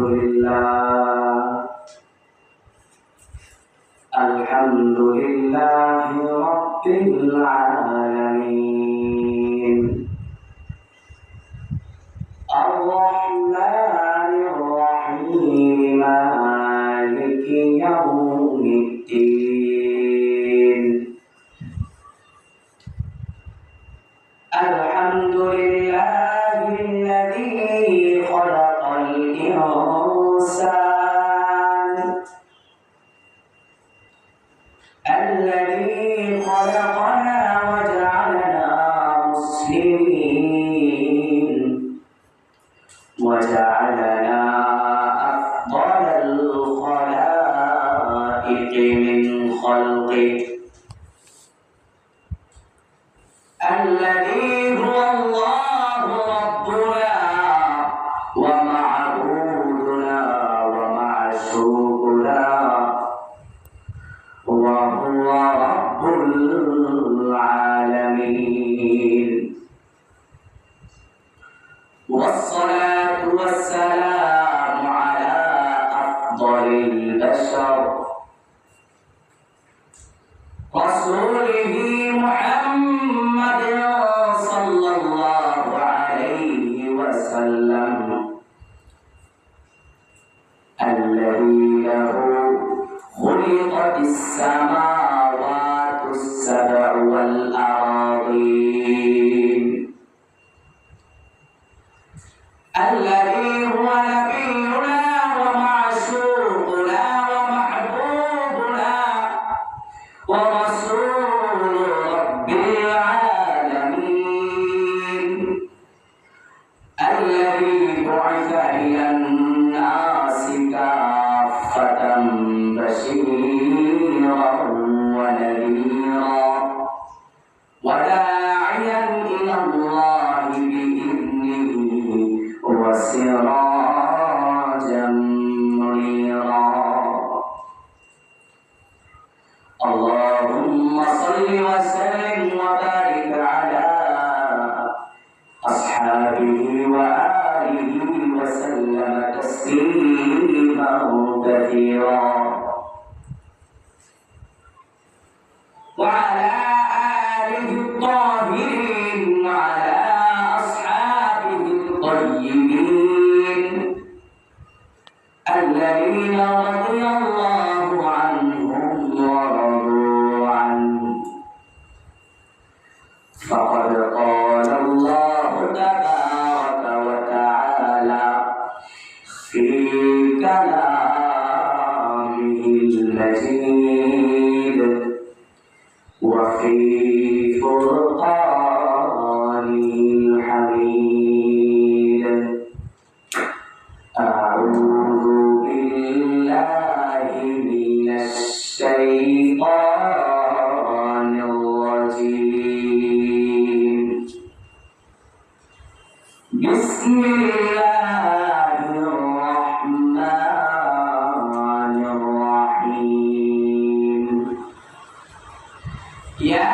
الحمد لله الحمد لله رب العالمين الرحمن الرحيم مالك يوم الدين رسوله محمد صلى الله عليه وسلم الذي له خلقت السماوات السبع والأراضين الذي هو نبي الذي بعث إلى الناس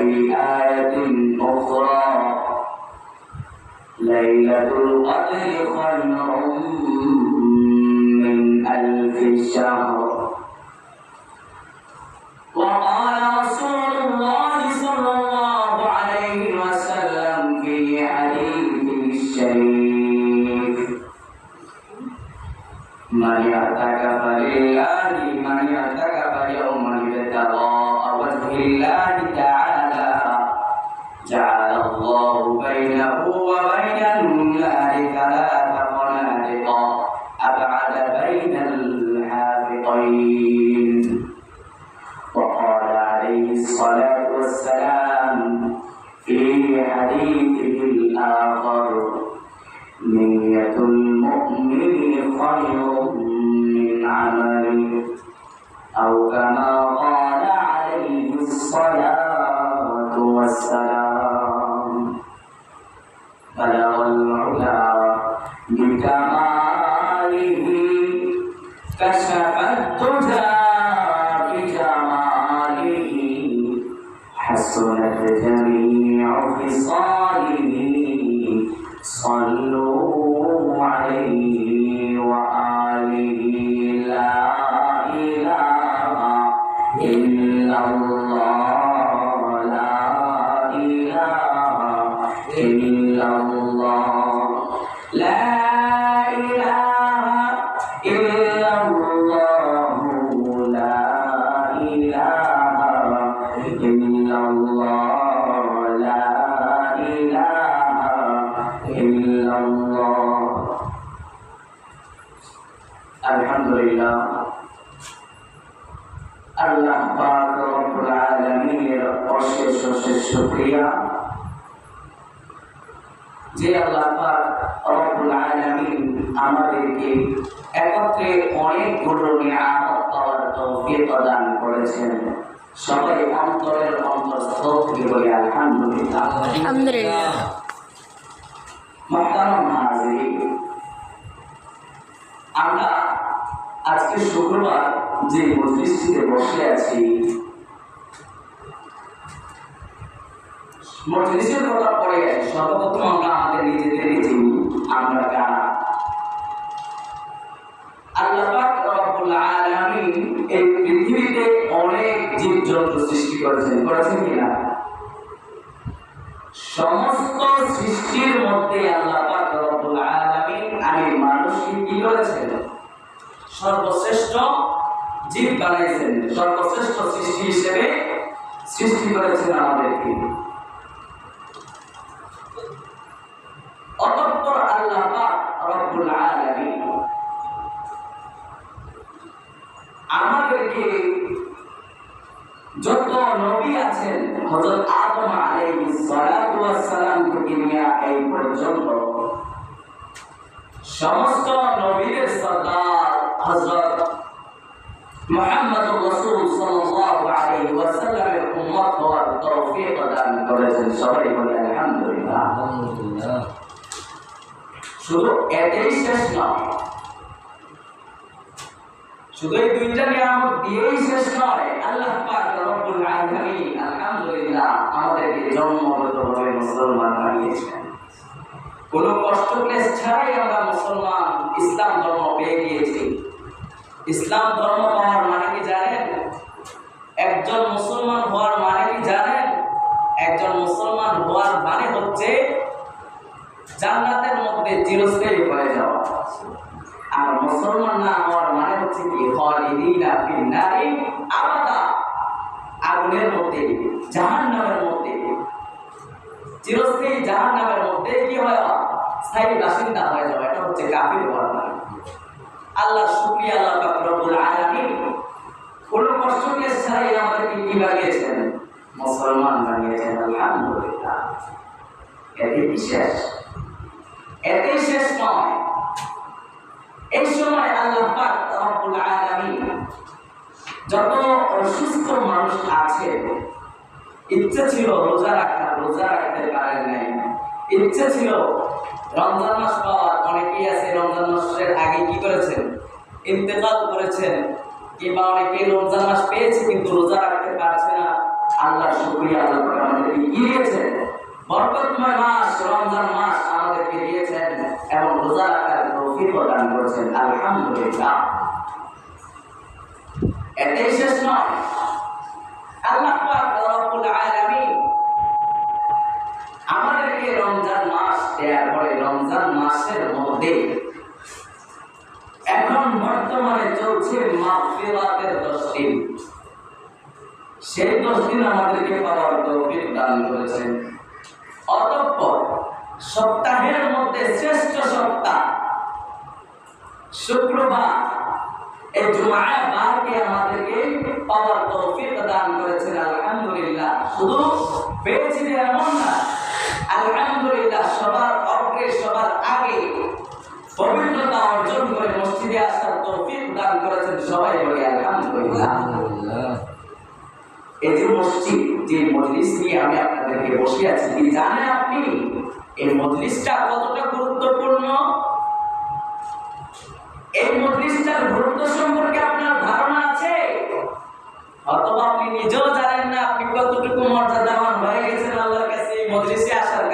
وفي آية أخرى. ليلة القدر خير من ألف شهر. وقال رسول الله صلى الله عليه وسلم في حديثه الشريف من اعتكف لله من اعتكف الطيب. وقال عليه الصلاة والسلام في حديثه الآخر نية المؤمن خير من عمله أو صلوا অশেষ শুকরিয়া যে আল্লাহ আমাদেরকে একত্রে অনেকগুলো নিয়ামত পাওয়ার তৌফিক প্রদান করেছেন। সবাই অন্তরের অন্তঃস্থল থেকে বলি আলহামদুলিল্লাহ। আলহামদুলিল্লাহ। মহতারাম হাজিরিন আমরা আজকে শুক্রবার যে মজলিসটিতে বসে আছি মজলিসের কথা আছে সর্বপ্রথম আমরা আমাদের নিজেদেরকে চিনি আমরা কারা? আল্লাহ পাক রব্বুল আলামিন এই পৃথিবীতে অনেক জীবজন্তু সৃষ্টি করেছেন। করেছেন কিনা? সমস্ত সৃষ্টির মধ্যে আল্লাহ পাক রব্বুল আলামিন আমি মানুষকে কি করেছেন? সর্বশ্রেষ্ঠ জীব বানাইছেন। সর্বশ্রেষ্ঠ সৃষ্টি হিসেবে সৃষ্টি করেছেন আমাদেরকে। অতঃপর আল্লাহ পাক রব্বুল আলামিন আমাদেরকে যত নবী আছেন, হযরত আদম আলাইহিস সালাতু ওয়াস সালাম থেকে নিয়ে এই পর্যন্ত সমস্ত নবীদের হযরত মুহাম্মদ রাসূল সাল্লাল্লাহু আলাইহি ওয়াসাল্লামের উম্মত হওয়ার তৌফিক দান করেছেন সবাই বলে আলহামদুলিল্লাহ শুধু শেষ নয় শুধু এই দুইটা নিয়ামত দিয়েই শেষ নয়, আল্লাহ আলহামদুলিল্লাহ, আমাদেরকে জন্মগতভাবে মুসলমান বানিয়েছেন। কোন কষ্ট ক্লেশ ছাড়াই আমরা মুসলমান ইসলাম ধর্ম পেয়ে গিয়েছি। ইসলাম ধর্ম পাওয়ার মানে কি জানেন? একজন মুসলমান হওয়ার মানে কি জানেন? একজন মুসলমান হওয়ার মানে হচ্ছে জান্নাতের মধ্যে চিরস্থায়ী হয়ে যাওয়া। আর মুসলমান না হওয়ার মানে হচ্ছে কি ফিন নারি আবাদা। আগুনের মধ্যে, জাহান্নামের মধ্যে। চিরস্থায়ী জাহান্নামের মধ্যে কি হয় স্থায়ী বাসিন্দা হয়ে যাওয়া। এটা হচ্ছে কাফির হওয়ার আল্লাহ শুকরিয়া, আল্লাহ আলামিন কোন আমাদেরকে কি বানিয়েছেন? মুসলমান বানিয়েছেন, আলহামদুলিল্লাহ। এতে কি শেষ এতে শেষ নয় এই সময় আল্লাহ পাক রব্বুল আলামিন যত অসুস্থ মানুষ আছে, ইচ্ছে ছিল রোজা রাখা, রোজা রাখতে পারেন নাই। ইচ্ছে ছিল রমজান মাস পাওয়ার, অনেকেই আছে রমজান মাসের আগে কি করেছেন? ইন্তেকাল করেছেন, কিংবা অনেকে রমজান মাস পেয়েছে কিন্তু রোজা রাখতে পারছে না। আল্লাহ শুকরিয়া আল্লাহ আমাদেরকে দিয়েছেন? বরকতময় মাস, রমজান মাস। আমাদেরকে দিয়েছেন এবং রোজা রাখার তৌফিক প্রদান করেছেন। আলহামদুলিল্লাহ। এটাই শেষ নয়। আল্লাহ রব্বুল আলামিন আমাদেরকে রমজান মাস দেওয়ার পরে রমজান মাসের মধ্যে এখন বর্তমানে চলছে মাগফিরাতের দশ দিন সেই দশ দিন আমাদেরকে পাওয়ার তৌফিক দান করেছেন। অতঃপর সপ্তাহের মধ্যে শ্রেষ্ঠ সপ্তাহ। শুক্রবার। এই জুমায় বারকে আমাদেরকে পাওয়ার তৌফিক দান করেছেন আলহামদুলিল্লাহ। শুধু পেয়েছি যে এমন না আলহামদুলিল্লাহ সবার অগ্রে সবার আগে পবিত্রতা অর্জন করে মসজিদে আসার তৌফিক দান করেছেন সবাই বলি আলহামদুলিল্লাহ। এই যে মসজিদ যে মজলিস নিয়ে আমি আপনাদেরকে বসে আছি। কি জানেন আপনি? এই মজলিসটা কতটা গুরুত্বপূর্ণ? এই মজলিসটার গুরুত্ব সম্পর্কে আপনার ধারণা আছে? অথবা আপনি নিজেও জানেন না, আপনি কতটুকু মর্যাদাবান হয়ে গেছেন আল্লাহর কাছে এই মজলিসে আসার